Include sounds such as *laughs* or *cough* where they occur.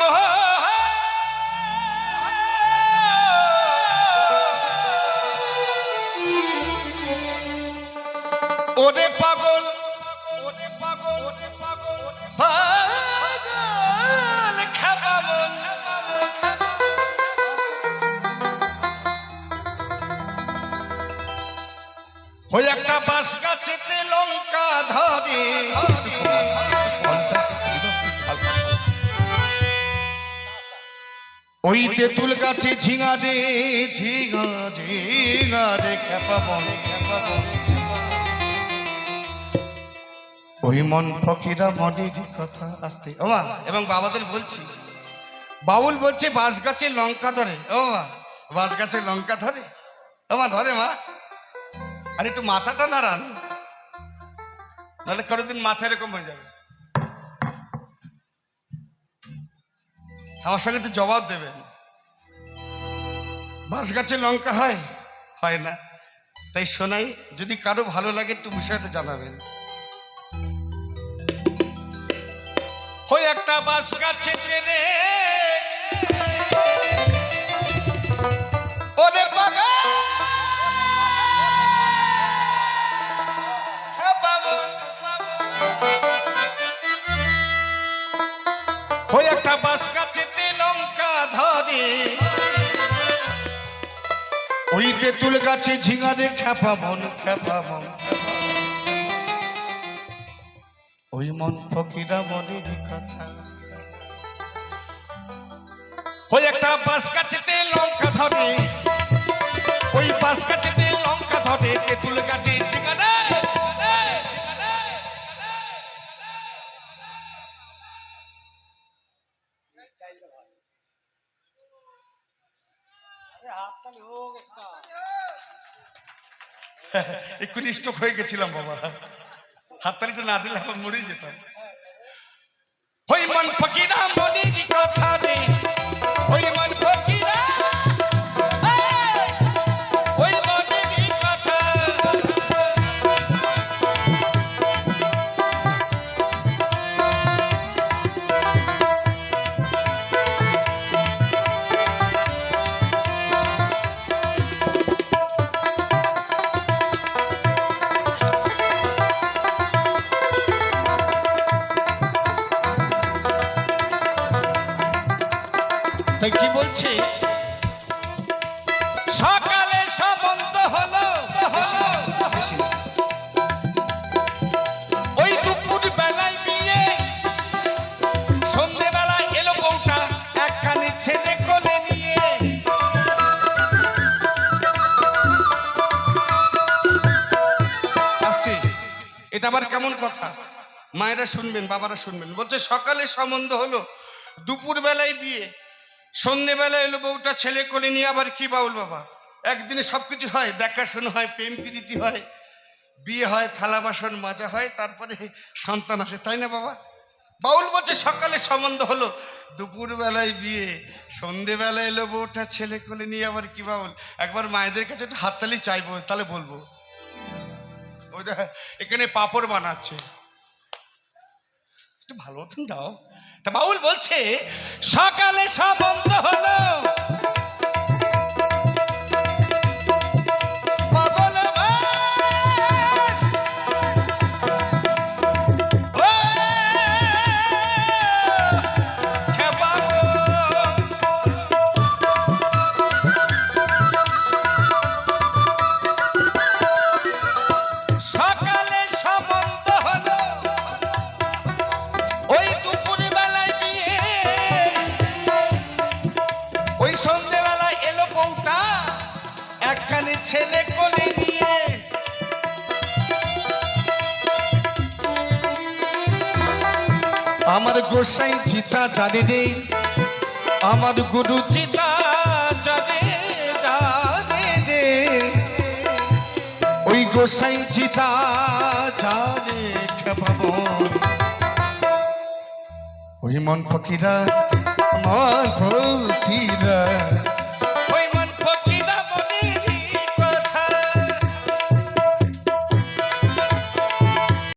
মোহ ওরে পাগল ওরে পাগল ওরে ওই একটা বাস গাছেতে লঙ্কা ধরে। ওই তেঁতুল গাছে ঝিঙা রে ঝিঙা ঝিঙা রে খেপা বনে খেপা বনে ওই মন ফকিরা মনের কথা আসতে। ওমা এবং বাবাদের বলছি, বাউল বলছে, বাঁশ গাছে লঙ্কা ধরে। ও মা, বাঁশ গাছে লঙ্কা ধরে? ও মা, ধরে মা। আর একটু মাথাটা নাড়ান, নাহলে কোনোদিন মাথা এরকম হয়ে যাবে। আমার সঙ্গে একটু জবাব দেবেন। বাঁশ গাছে লঙ্কা হয়? হয় না। তাই শোনাই যদি কারও ভালো লাগে একটু বিষয়টা জানাবেন। ওই একটা বাস গাছে রে ওরে বাগা ওই একটা বাস গাছেতে লঙ্কা ধরে ওই তেঁতুল গাছে ঝিঙা ঝিঙারে খ্যাপা মন খ্যাপা মন। ওই মন ফকিরা মনের কথা। ওই একটা বাস গাছেতে লঙ্কা ধরে, ওই বাস গাছেতে লঙ্কা ধরে তেঁতুল গাছে *laughs* একটু। স্টক হয়ে গেছিলাম বাবা। হাততালিটা না দিলে আমার মরে যেতাম। ওই মন ফকিরা, মনের কথা? কি বলছে? সকালে সম্বন্ধ হলো। ওই দুপুর বেলায় বিয়ে। সন্ধেবেলা এলো বউটা, একখানি ছেলে কোলে নিয়ে। এটা আবার কেমন কথা? মায়েরা শুনবেন, বাবারা শুনবেন। বলছে, সকালে সম্বন্ধ হলো দুপুর বেলায় বিয়ে। সন্ধেবেলায় এলো বউটা, ছেলে কোলে নিয়ে আবার কি বাউল বাবা? একদিনে সবকিছু হয়, দেখাশোনা হয়, প্রেম প্রীতি হয়, বিয়ে হয়, থালা বাসন মাজা হয়, তারপরে সন্তান আসে, তাই না বাবা? বাউল বলছে, সকালে সম্বন্ধ হলো দুপুর বেলায় বিয়ে সন্ধেবেলায় এলো বউটা, ছেলে কোলে নিয়ে আবার কি বাউল? একবার মায়েদের কাছে একটু হাততালি চাইব, তাহলে বলব। ওইটা এখানে পাপড় বানাচ্ছে। একটু ভালো মতন দাও। তা বাউল বলছে সকালে সব বন্ধ হলো। ওই এলো বউটা, একখানি ছেলে কোলে নিয়ে। আমার গোসাই চিতা জানে রে, আমার গুরু চিতা জানে জানে রে। ওই গোসাই চিতা জানে খেপাবন ওই মন ফকিরা